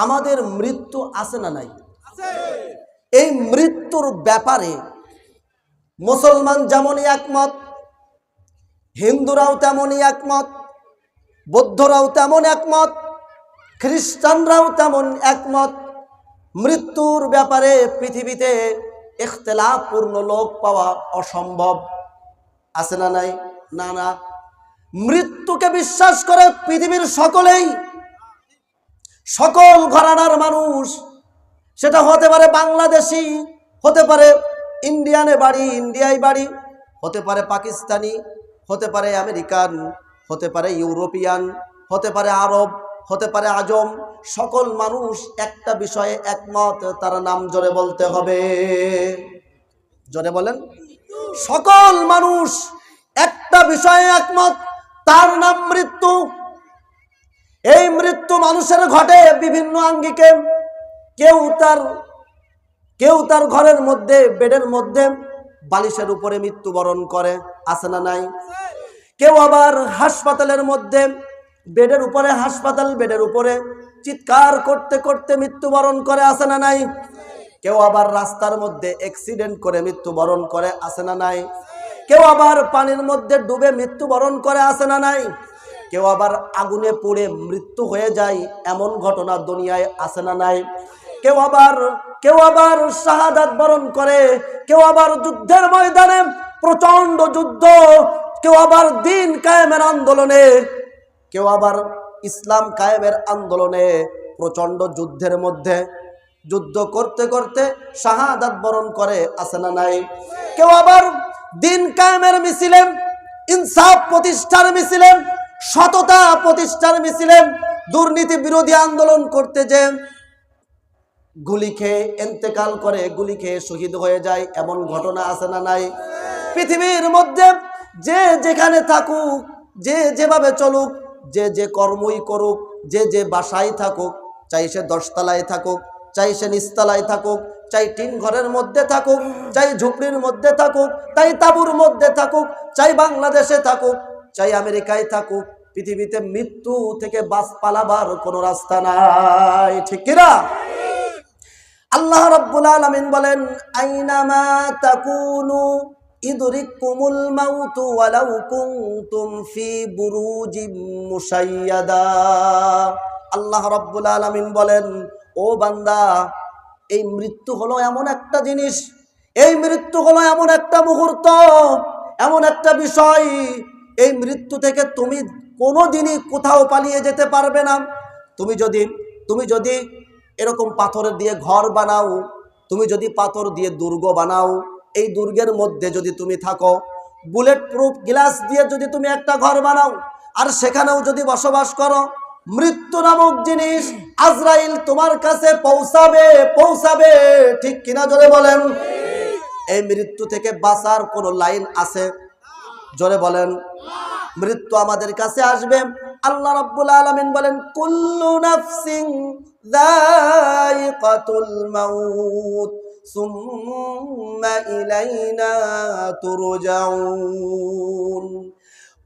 আমাদের মৃত্যু আছে না নাই? এই মৃত্যুর ব্যাপারে মুসলমান যেমনই একমত হিন্দুরাও তেমনই একমত বৌদ্ধরাও তেমন একমত খ্রিস্টানরাও তেমন একমত মৃত্যুর ব্যাপারে পৃথিবীতে ইখতলাফপূর্ণ লোক পাওয়া অসম্ভব। আছে না নাই? না না। মৃত্যুকে বিশ্বাস করে পৃথিবীর সকলেই সকল ঘরানার মানুষ, সেটা হতে পারে বাংলাদেশি, হতে পারে ইন্ডিয়ানে বাড়ি, ইন্ডিয়ায় বাড়ি, হতে পারে পাকিস্তানি, হতে পারে আমেরিকান, হতে পারে ইউরোপিয়ান, হতে পারে আরব, হতে পারে আজম, সকল মানুষ একটা বিষয়ে একমত, তার নাম জোরে বলতে হবে। জোরে বলেন। সকল মানুষ একটা বিষয়ে একমত, তার নাম মৃত্যু এই মৃত্যু মানুষের ঘটে বিভিন্ন আঙ্গিকে। কেউ তার কেউ তার ঘরের মধ্যে, বেডের মধ্যে বালিশের উপরে মৃত্যুবরণ করে, আছে না নাই? কেউ আবার হাসপাতালের মধ্যে, বেডের উপরে হাসপাতাল, বেডের উপরে চিৎকার করতে করতে মৃত্যুবরণ করে, আছে না নাই? কেউ আবার রাস্তার মধ্যে অ্যাক্সিডেন্ট করে মৃত্যুবরণ করে, আছে না নাই? কেউ আবার পানির মধ্যে ডুবে মৃত্যুবরণ করে, আছে না নাই? কেউ আবার আগুনে পুড়ে মৃত্যু হয়ে যায় এমন ঘটনা দুনিয়ায় আসে না নাই। কেউ আবার কেউ আবার শাহাদাত বরণ করে, কেউ আবার যুদ্ধের ময়দানে প্রচণ্ড যুদ্ধ, কেউ আবার দিন কায়েমের আন্দোলনে, কেউ আবার ইসলাম কায়েমের আন্দোলনে প্রচণ্ড যুদ্ধের মধ্যে। যুদ্ধ করতে করতে শাহাদাত বরণ করে আসে না নাই। কেউ আবার দিন কায়েমের মিছিলে, ইনসাফ প্রতিষ্ঠার মিছিলে সততা প্রতিষ্ঠার মিছিলে দুর্নীতি বিরোধী আন্দোলন করতে যে গুলি খেয়ে এন্তেকাল করে, গুলি খেয়ে শহীদ হয়ে যায়, এমন ঘটনা আছে না নাই? পৃথিবীর মধ্যে যে যেখানে থাকুক, যে যেভাবে চলুক, যে যে কর্মই করুক, যে যে বাসায় থাকুক, চাই সে দশতলায় থাকুক, চাই সে নিচতলায় থাকুক, চাই টিন ঘরের মধ্যে থাকুক, চাই ঝুপড়ির মধ্যে থাকুক তাই তাবুর মধ্যে থাকুক, চাই বাংলাদেশে থাকুক চাই আমেরিকায় থাকুক, পৃথিবীতে মৃত্যু থেকে বাস পালাবার কোনো রাস্তা নাই। ঠিক কিনা? আল্লাহ রাব্বুল আলামিন বলেন, আইনামা তাকুনু ইদরিকুমুল মাউতু ওয়ালাউ কুনতুম ফি বুরুজিম মুশাইয়াদা। আল্লাহ রাব্বুল আলামিন বলেন, ও বান্দা, এই মৃত্যু হলো এমন একটা জিনিস, এই মৃত্যু হলো এমন একটা মুহূর্ত, এমন একটা বিষয় এই মৃত্যু থেকে তুমি কোনো দিনই কোথাও পালিয়ে যেতে পারবে না। তুমি যদি তুমি যদি এরকম পাথরের দিয়ে ঘর বানাও, তুমি যদি পাথর দিয়ে দুর্গ বানাও, এই দুর্গের মধ্যে যদি তুমি থাকো বুলেট প্রুফ গ্লাস দিয়ে যদি তুমি একটা ঘর বানাও, আর সেখানেও যদি বসবাস করো, মৃত্যু নামক জিনিস আজরাইল তোমার কাছে পৌঁছাবে পৌঁছাবে। ঠিক কিনা জোরে বলেন? এই মৃত্যু থেকে বাঁচার কোনো লাইন আছে? জোরে বলেন। মৃত্যু আমাদের কাছে আসবে। আল্লাহ রাব্বুল আলামিন বলেন, কুল্লু নাফসিন মাউত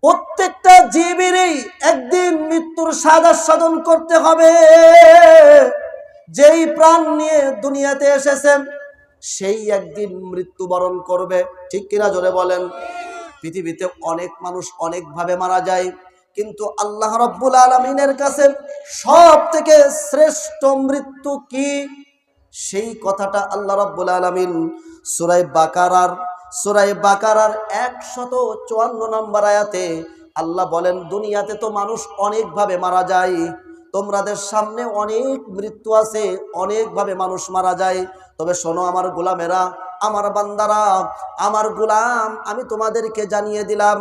প্রত্যেকটা জীবেরই একদিন মৃত্যুর স্বাদ আস্বাদন করতে হবে। যেই প্রাণ নিয়ে দুনিয়াতে এসেছেন, সেই একদিন মৃত্যুবরণ করবে। ঠিক কিনা জোরে বলেন? পৃথিবীতে অনেক মানুষ অনেকভাবে মারা যায়। কিন্তু আল্লাহ রব্বুল আলমিনের কাছে সব থেকে শ্রেষ্ঠ মৃত্যু কি? সেই কথাটা আল্লাহ রব্বুল আলমিন সুরাই বাকারার সুরাই বাকারার একশত চুয়ান্ন নম্বর আয়াতে আল্লাহ বলেন, দুনিয়াতে তো মানুষ অনেকভাবে মারা যায়। তোমাদের সামনে অনেক মৃত্যু আছে, অনেকভাবে মানুষ মারা যায়। তবে শোনো আমার গোলামেরা আমার বান্দারা আমার গোলাম আমি তোমাদেরকে জানিয়ে দিলাম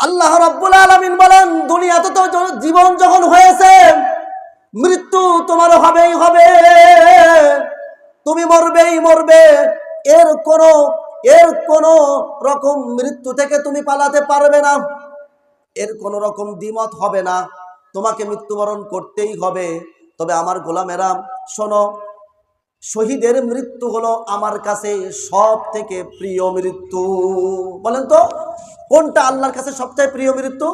আল্লাহ রব্বুল আলমিন বলেন, দুনিয়াতে তো জীবন যখন হয়েছে, মৃত্যু তোমার হবেই হবে। তুমি মরবেই মরবে। এর কোনো এর কোনো রকম মৃত্যু থেকে তুমি পালাতে পারবে না। এর কোনো রকম দ্বিমত হবে না। তোমাকে মৃত্যুবরণ করতেই হবে। তবে আমার গোলামেরা শোনো, শহীদের মৃত্যু হলো আমার কাছে সব থেকে প্রিয় মৃত্যু। বলেন তো। কোনটা আল্লাহর কাছে সবচেয়ে প্রিয় মৃত্যু?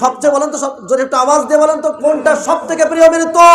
সবচেয়ে বলেন তো যদি একটু আওয়াজ দিয়ে বলেন তো কোনটা সব থেকে প্রিয় মৃত্যু?